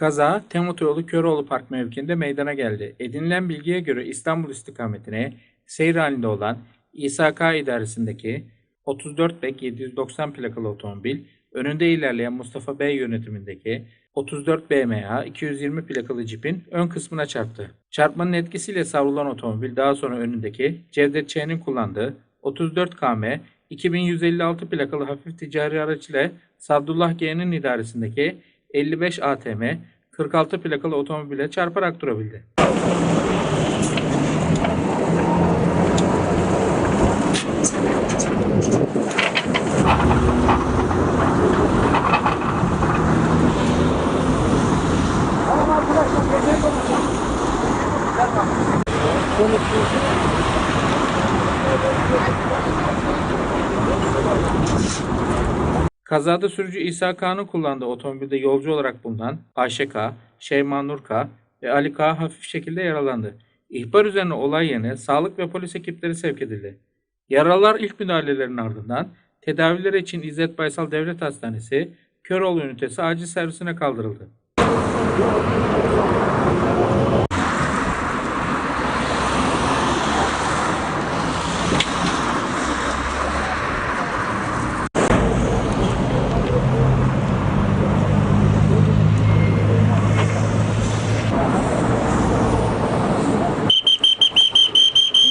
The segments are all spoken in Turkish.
Kaza Temutoyolu Köroğlu Park mevkiinde meydana geldi. Edinilen bilgiye göre İstanbul istikametine seyir halinde olan İSK idaresindeki 34 bek 790 plakalı otomobil önünde ilerleyen Mustafa Bey yönetimindeki 34 BMA 220 plakalı cipin ön kısmına çarptı. Çarpmanın etkisiyle savrulan otomobil daha sonra önündeki Cevdet Ç'nin kullandığı 34 KM 2156 plakalı hafif ticari araç ile Sadullah G'nin idaresindeki 55 ATM 46 plakalı otomobile çarparak durabildi. Kazada sürücü İsa K'nın kullandığı otomobilde yolcu olarak bulunan Ayşe K, Şeyma Nur K ve Ali K hafif şekilde yaralandı. İhbar üzerine olay yerine sağlık ve polis ekipleri sevk edildi. Yaralılar ilk müdahalelerin ardından tedavileri için İzzet Baysal Devlet Hastanesi Köroğlu ünitesi acil servisine kaldırıldı.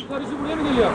Kurtarıcı buraya mı geliyor?